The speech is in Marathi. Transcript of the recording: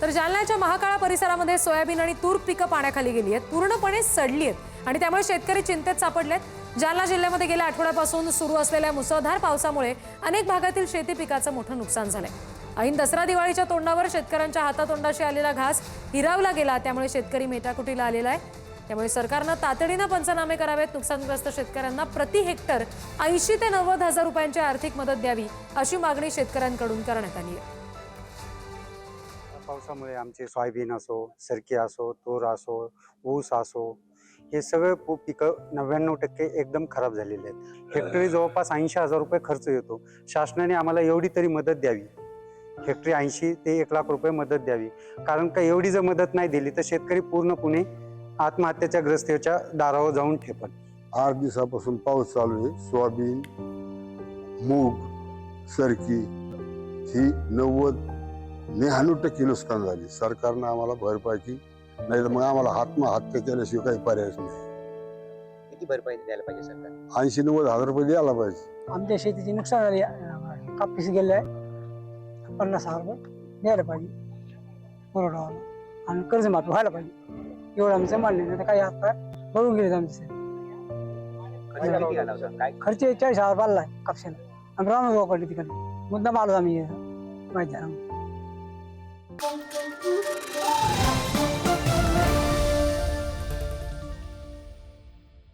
तर जालन्याच्या महाकाळा परिसरामध्ये सोयाबीन आणि तूर पिकं पाण्याखाली गेली आहेत पूर्णपणे सडली आहेत. आणि त्यामुळे शेतकरी चिंतेत सापडलेत. जालना जिल्ह्यामध्ये गेल्या आठवड्यापासून सुरू असलेल्या मुसळधार पावसामुळे अनेक भागातील शेती पिकाचं मोठं नुकसान झालंय. ऐन दसरा दिवाळीच्या तोंडावर शेतकऱ्यांच्या हातातोंडाशी आलेला घास हिरावला गेला त्यामुळे शेतकरी मेटाकुटीला आलेला आहे. त्यामुळे सरकारनं तातडीनं पंचनामे करावेत. नुकसानग्रस्त शेतकऱ्यांना प्रति हेक्टर ऐंशी ते नव्वद हजार रुपयांची आर्थिक मदत द्यावी अशी मागणी शेतकऱ्यांकडून करण्यात आली आहे. पावसामुळे आमचे सोयाबीन असो सरकी असो तूर असो ऊस असो हे सगळे पिकं नव्याण्णव टक्के एकदम खराब झालेले आहेत. हेक्टरी जवळपास ऐंशी हजार रुपये खर्च येतो. शासनाने आम्हाला एवढी तरी मदत द्यावी. हेक्टरी ऐंशी ते एक लाख रुपये मदत द्यावी. कारण का एवढी जर मदत नाही दिली तर शेतकरी पूर्णपणे आत्महत्याच्या ग्रस्तेच्या दारावर जाऊन ठेपण आठ दिवसापासून पाऊस चालू आहे. सोयाबीन मूग सरकी ही नव्वद नेहाणू टक्के नुकसान झाली सरकारनं आम्हाला भरपाई नाही तर मग आम्हाला आत्महत्या केल्याशिवाय काही पर्यायच नाही। किती भरपाई द्यायला पाहिजे सरकार ऐंशी नव्वद हज़ार रुपये द्यायला पाहिजे आमच्या शेतीची नुकसान झाली अं, कापीस गेले आहे पन्नास हज़ार रुपये द्यायला पाहिजे पुरवठावाला आणि कर्जमाफी व्हायला पाहिजे एवढं आमचं मान्य नाही तर काही हात भरून गेले आमचे खर्च किती आला होता काय खर्च चाळीस हज़ार बांधला आहे कापशाला आम्ही राहून पडली तिकडे मुद्दाम आलो आम्ही माहिती आहे Thank you.